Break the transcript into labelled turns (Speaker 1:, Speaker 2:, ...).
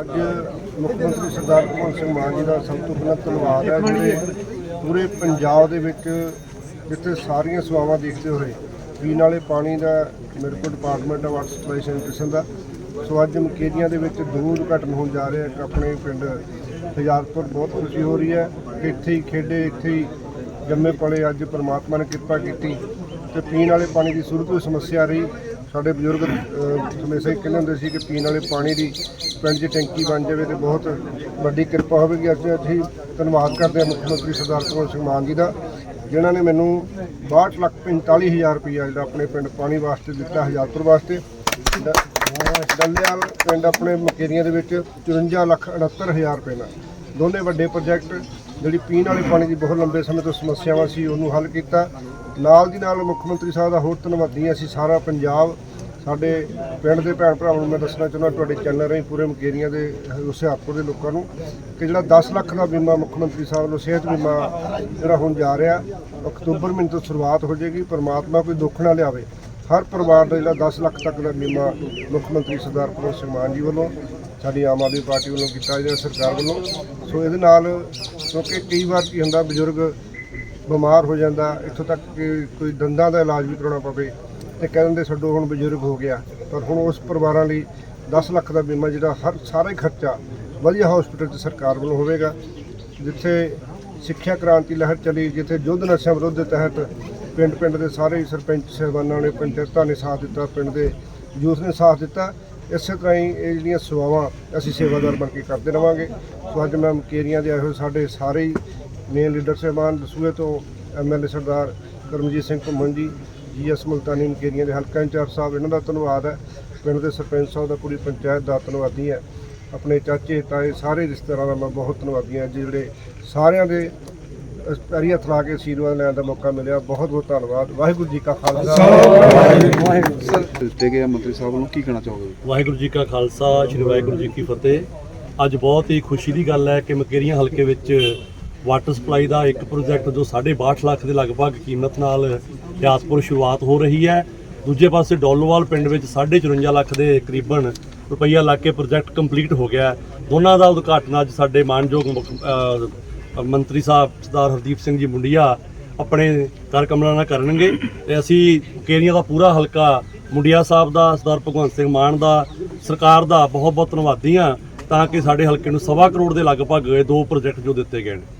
Speaker 1: ਅੱਜ ਮੁੱਖ ਮੰਤਰੀ ਸਰਦਾਰ ਭਗਵੰਤ ਸਿੰਘ ਮਾਨ ਜੀ ਦਾ ਸਭ ਤੋਂ ਪਹਿਲਾਂ ਧੰਨਵਾਦ ਹੈ, ਜਿਹੜੇ ਪੂਰੇ ਪੰਜਾਬ ਦੇ ਵਿੱਚ ਜਿੱਥੇ ਸਾਰੀਆਂ ਸੇਵਾਵਾਂ ਦੇਖਦੇ ਹੋਏ ਪੀਣ ਵਾਲੇ ਪਾਣੀ ਦਾ ਮੇਰੇ ਕੋਲ department of water supply sanitation the. So ਅੱਜ ਮਕੇਰੀਆਂ ਦੇ ਵਿੱਚ ਦੂਰ ਉਦਘਾਟਨ ਹੋਣ ਜਾ ਰਿਹਾ ਆ ਆਪਣੇ ਪਿੰਡ ਹਜ਼ਾਰਪੁਰ, ਬਹੁਤ ਖੁਸ਼ੀ ਹੋ ਰਹੀ ਹੈ। ਕਿ ਇੱਥੇ ਹੀ ਖੇਡੇ, ਇੱਥੇ ਹੀ ਜੰਮੇ ਪਲੇ ਅੱਜ ਪ੍ਰਮਾਤਮਾ ਨੇ ਕਿਰਪਾ ਕੀਤੀ ਤੇ ਪੀਣ ਵਾਲੇ ਪਾਣੀ ਦੀ ਸ਼ੁਰੂ ਤੋਂ ਹੀ ਸਮੱਸਿਆ ਰਹੀ। ਸਾਡੇ ਬਜ਼ੁਰਗ ਅਹ, ਹਮੇਸ਼ਾ ਹੀ ਕਹਿੰਦੇ ਹੁੰਦੇ ਸੀ ਕਿ ਪੀਣ ਵਾਲੇ ਪਾਣੀ ਦੀ ਪਿੰਡ 'ਚ ਟੈਂਕੀ ਬਣ ਜਾਵੇ ਤੇ ਬਹੁਤ ਵੱਡੀ ਕਿਰਪਾ ਹੋਵੇਗੀ। ਅੱਜ ਅਸੀਂ ਧੰਨਵਾਦ ਕਰਦੇ ਹਾਂ ਮੁੱਖ ਮੰਤਰੀ ਸਰਦਾਰ ਭਗਵੰਤ ਸਿੰਘ ਮਾਨ ਜੀ ਦਾ ਜਿਨ੍ਹਾਂ ਨੇ ਮੈਨੂੰ 62 ਲੱਖ 45 ਹਜ਼ਾਰ ਰੁਪਈਆ ਜਿਹੜਾ ਆਪਣੇ ਪਿੰਡ ਪਾਣੀ ਵਾਸਤੇ ਦਿੱਤਾ ਹਜ਼ਾਰਪੁਰ ਵਾਸਤੇ। ਡ- ਡੱਲੇਵਾਲ ਪਿੰਡ ਆਪਣੇ ਮਕੇਰੀਆਂ ਦੇ ਵਿੱਚ 54 ਲੱਖ 69 ਹਜ਼ਾਰ ਰੁਪਏ ਨਾਲ ਦੋਨੇ ਵੱਡੇ ਪ੍ਰੋਜੈਕਟ ਜਿਹੜੀ ਪੀਣ ਵਾਲੇ ਪਾਣੀ ਦੀ ਬਹੁਤ ਲੰਬੇ ਸਮੇਂ ਤੋਂ ਸਮੱਸਿਆਵਾਂ ਸੀ ਉਹਨੂੰ ਹੱਲ ਕੀਤਾ। ਨਾਲ ਦੀ ਨਾਲ ਮੁੱਖ ਮੰਤਰੀ ਸਾਹਿਬ ਦਾ ਹੋਰ ਧੰਨਵਾਦੀ ਹਾਂ ਅਸੀਂ ਸਾਰਾ ਪੰਜਾਬ ਸਾਡੇ ਪਿੰਡ ਦੇ ਭੈਣ ਭਰਾਵਾਂ ਨੂੰ ਮੈਂ ਦੱਸਣਾ ਚਾਹੁੰਦਾ, ਤੁਹਾਡੇ ਚੈਨਲ ਰਾਹੀਂ ਪੂਰੇ ਮਕੇਰੀਆਂ ਦੇ, ਹੁਸ਼ਿਆਰਪੁਰ ਦੇ ਲੋਕਾਂ ਨੂੰ ਕਿ ਜਿਹੜਾ 10 ਲੱਖ ਦਾ ਬੀਮਾ ਮੁੱਖ ਮੰਤਰੀ ਸਾਹਿਬ ਨੂੰ ਸਿਹਤ ਬੀਮਾ ਜਿਹੜਾ ਹੁਣ ਜਾ ਰਿਹਾ, ਅਕਤੂਬਰ ਮਹੀਨੇ ਤੋਂ ਸ਼ੁਰੂਆਤ ਹੋ ਜਾਏਗੀ, ਪਰਮਾਤਮਾ ਕੋਈ ਦੁੱਖ ਨਾ ਲਿਆਵੇ। ਹਰ ਪਰਿਵਾਰ ਦਾ ਜਿਹੜਾ 10 ਲੱਖ ਤੱਕ ਦਾ ਬੀਮਾ ਮੁੱਖ ਮੰਤਰੀ ਸਰਦਾਰ ਭਗਵੰਤ ਸਿੰਘ ਮਾਨ ਜੀ ਵੱਲੋਂ, ਸਾਡੀ ਆਮ ਆਦਮੀ ਪਾਰਟੀ ਵੱਲੋਂ ਕੀਤਾ ਜਾ ਸਰਕਾਰ ਵੱਲੋਂ। ਸੋ ਇਹਦੇ ਨਾਲ ਕਿਉਂਕਿ ਕਈ ਵਾਰ ਕੀ ਹੁੰਦਾ, ਬਜ਼ੁਰਗ ਬਿਮਾਰ ਹੋ ਜਾਂਦਾ, ਇੱਥੋਂ ਤੱਕ ਕਿ ਕੋਈ ਦੰਦਾਂ ਦਾ ਇਲਾਜ ਵੀ ਕਰਾਉਣਾ ਪਵੇ। ਤੇ ਕਹਿ ਦਿੰਦੇ ਛੱਡੋ ਹੁਣ ਬਜ਼ੁਰਗ ਹੋ ਗਿਆ, ਪਰ ਹੁਣ ਉਸ ਪਰਿਵਾਰਾਂ ਲਈ 10 ਲੱਖ ਦਾ ਬੀਮਾ ਜਿਹੜਾ ਹਰ ਸਾਰੇ ਖਰਚਾ ਵਧੀਆ ਹਸਪੀਟਲ 'ਚ ਸਰਕਾਰ ਵੱਲੋਂ ਹੋਵੇਗਾ, ਜਿੱਥੇ ਸਿੱਖਿਆ ਕ੍ਰਾਂਤੀ ਲਹਿਰ ਚਲੀ, ਜਿੱਥੇ ਯੁੱਧ ਨਸ਼ਾ ਵਿਰੋਧ ਦੇ ਤਹਿਤ ਪਿੰਡ ਪਿੰਡ ਦੇ ਸਾਰੇ ਸਰਪੰਚ ਸਾਹਿਬਾਨਾਂ ਨੇ, ਪੰਚਾਇਤਾਂ ਨੇ ਸਾਥ ਦਿੱਤਾ, ਪਿੰਡ ਦੇ ਯੂਥ ਨੇ ਸਾਥ ਦਿੱਤਾ, ਇਸੇ ਤਰ੍ਹਾਂ ਹੀ ਇਹ ਜਿਹੜੀਆਂ ਸੇਵਾਵਾਂ ਅਸੀਂ ਸੇਵਾਦਾਰ ਬਣ ਕੇ ਕਰਦੇ ਰਵਾਂਗੇ। ਸੋ ਅੱਜ ਮੈਂ ਮਕੇਰੀਆਂ ਦੇ ਆਏ ਹੋਏ ਸਾਡੇ ਸਾਰੇ ਹੀ ਮੇਨ ਲੀਡਰ ਸਾਹਿਬਾਨ ਦਸੂਏ ਤੋਂ ਐਮਐਲਏ ਸਰਦਾਰ ਕਰਮਜੀਤ ਸਿੰਘ ਘੁੰਮਣ ਜੀ ਜੀਐਸ ਮੁਲਤਾਨੀ ਮਕੇਰੀਆਂ ਦੇ ਹਲਕਾ ਇੰਚਾਰਜ ਸਾਹਿਬ ਇਹਨਾਂ ਦਾ ਧੰਨਵਾਦ ਹੈ। ਪਿੰਡ ਦੇ ਸਰਪੰਚ ਸਾਹਿਬ ਦਾ ਪੂਰੀ ਪੰਚਾਇਤ ਦਾ ਧੰਨਵਾਦੀ ਹੈ। ਆਪਣੇ ਚਾਚੇ ਤਾਏ ਸਾਰੇ ਰਿਸ਼ਤੇਦਾਰਾਂ ਦਾ ਮੈਂ ਬਹੁਤ ਧੰਨਵਾਦੀ ਹਾਂ। ਜਿਹੜੇ ਸਾਰਿਆਂ ਦੇ ਪੈਰੀਂ ਹੱਥ ਲਾ ਕੇ ਆਸ਼ੀਰਵਾਦ ਲੈਣ ਦਾ ਮੌਕਾ ਮਿਲਿਆ। ਬਹੁਤ ਬਹੁਤ ਧੰਨਵਾਦ। ਵਾਹਿਗੁਰੂ ਜੀ ਕਾ ਖਾਲਸਾ।
Speaker 2: ਦਿੱਤੇ ਗਏ ਮੰਤਰੀ ਸਾਹਿਬ ਨੂੰ ਕੀ ਕਹਿਣਾ ਚਾਹੋਗੇ?
Speaker 3: ਵਾਹਿਗੁਰੂ ਜੀ ਕਾ ਖਾਲਸਾ ਸ੍ਰੀ ਵਾਹਿਗੁਰੂ ਜੀ ਕੀ ਫਤਿਹ। ਅੱਜ ਬਹੁਤ ਹੀ ਖੁਸ਼ੀ ਦੀ ਗੱਲ ਹੈ ਕਿ ਮਕੇਰੀਆਂ ਹਲਕੇ ਵਿੱਚ ਵਾਟਰ ਸਪਲਾਈ ਦਾ ਇੱਕ ਪ੍ਰੋਜੈਕਟ ਜੋ 62 ਲੱਖ ਦੇ ਲਗਭਗ ਕੀਮਤ ਨਾਲ ਰਿਆਸਪੁਰ ਸ਼ੁਰੂਆਤ ਹੋ ਰਹੀ ਹੈ। ਦੂਜੇ ਪਾਸੇ ਡੋਲੋਵਾਲ ਪਿੰਡ ਵਿੱਚ 54 ਲੱਖ ਦੇ ਕਰੀਬਨ ਰੁਪਈਆ ਲੱਗ ਕੇ ਪ੍ਰੋਜੈਕਟ ਕੰਪਲੀਟ ਹੋ ਗਿਆ ਦੋਨਾਂ ਦਾ ਉਦਘਾਟਨ ਅੱਜ ਸਾਡੇ ਮਾਨਯੋਗ ਮੁੱਖ- ਮੰਤਰੀ ਸਾਹਿਬ ਸਰਦਾਰ ਹਰਦੀਪ ਸਿੰਘ ਜੀ ਮੁੰਡੀਆ ਆਪਣੇ ਕਰ ਕਮਲਾਂ ਨਾਲ ਕਰਨਗੇ ਤੇ ਅਸੀਂ ਕੇਰੀਆਂ ਦਾ ਪੂਰਾ ਹਲਕਾ ਮੁੰਡੀਆ ਸਾਹਿਬ ਦਾ, ਸਰਦਾਰ ਭਗਵੰਤ ਸਿੰਘ ਮਾਨ ਦਾ, ਸਰਕਾਰ ਦਾ ਬਹੁਤ ਬਹੁਤ ਧੰਨਵਾਦੀ ਹਾਂ ਤਾਂ ਕਿ ਸਾਡੇ ਹਲਕੇ ਨੂੰ ਸਵਾ ਕਰੋੜ ਦੇ ਲਗਭਗ ਇਹ ਦੋ ਪ੍ਰੋਜੈਕਟ ਜੋ ਦਿੱਤੇ ਗਏ ਨੇ।